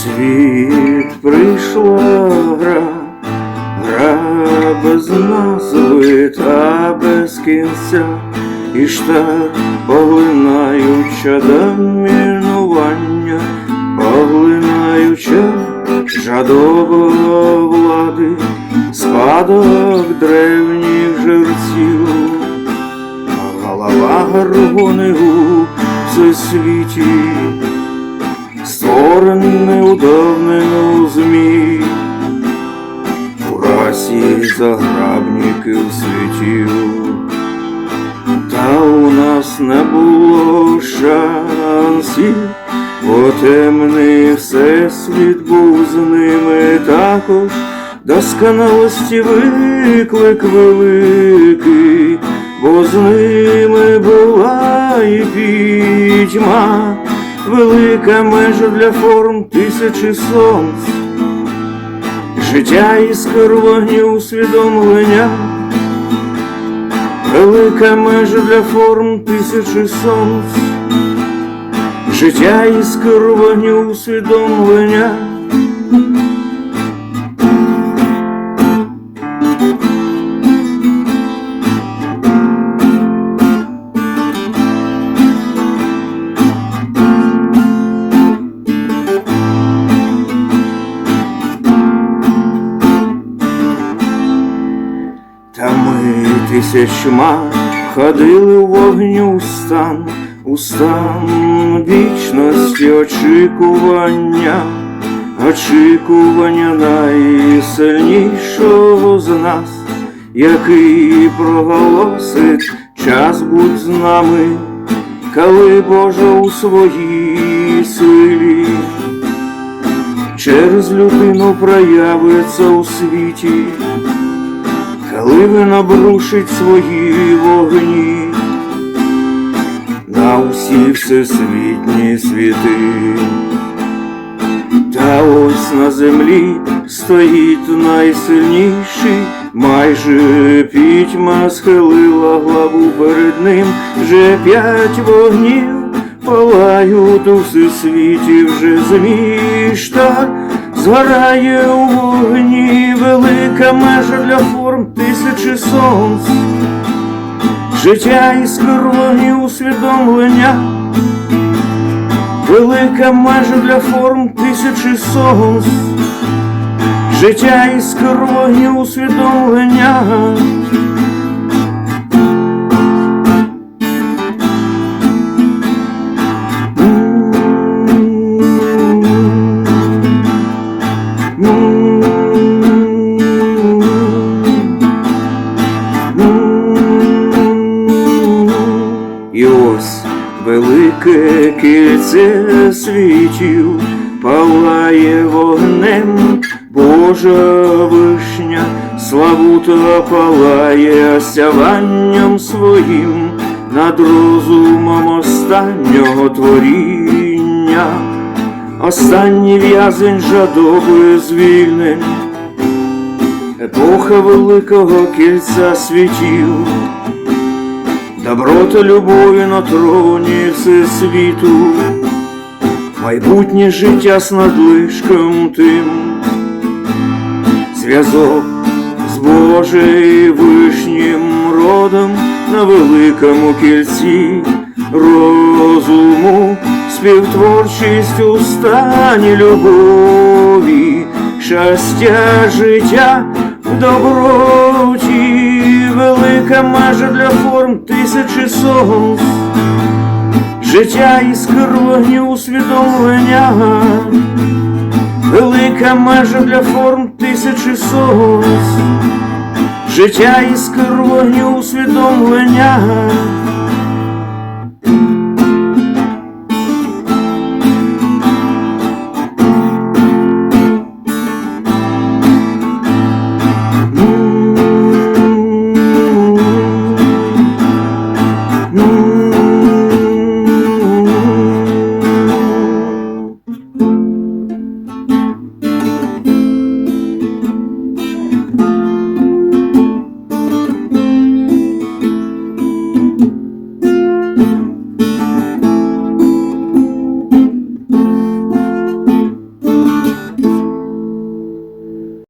світ прийшла гра, гра без назви та без кінця, і штаб поглинаюча домінування, поглинаюча жадоба влади, спадок древніх жерців, голова горгонигу всесвіті створений у давнину змій у расі заграбників світів, та у нас не було шансів, бо темний всесвіт був з ними також, досконалості виклик великий, бо з ними була і пітьма, велика межа для форм тисячі сонць. Життя іскор вогню усвідомлення, велика межа для форм тисячі сонць, життя іскор вогню усвідомлення. Ми тисячма ходили в вогню стан, у стан вічності очікування, очікування найсильнішого з нас, який проголосить час будь з нами, коли Боже у своїй силі. Через людину проявиться у світі коли він обрушить свої вогні. На усі всесвітні світи, та ось на землі стоїть найсильніший, майже пітьма схилила главу перед ним, вже п'ять вогнів палають у всесвіті вже змішта. Згорає у вогні велика межа для форм тисячі сонць, життя іскор вогню усвідомлення, велика межа для форм тисячі сонць, життя іскор вогню усвідомлення. Світів палає вогнем Божа вишня, славута палає сяванням своїм над розумом останнього творіння, останній в'язень жадоби звільнень, епоха великого кільця світів. Добро та любові на троні всесвіту, майбутнє життя з надлишком тим, зв'язок з Божий вишнім родом на великому кільці розуму, співтворчість у стані любові, щастя життя в доброті велика межа для форм тисячі сонць, життя із вогню усвідомлення, велика межа для форм тисячі сонць, життя іскр вогню усвідомлення.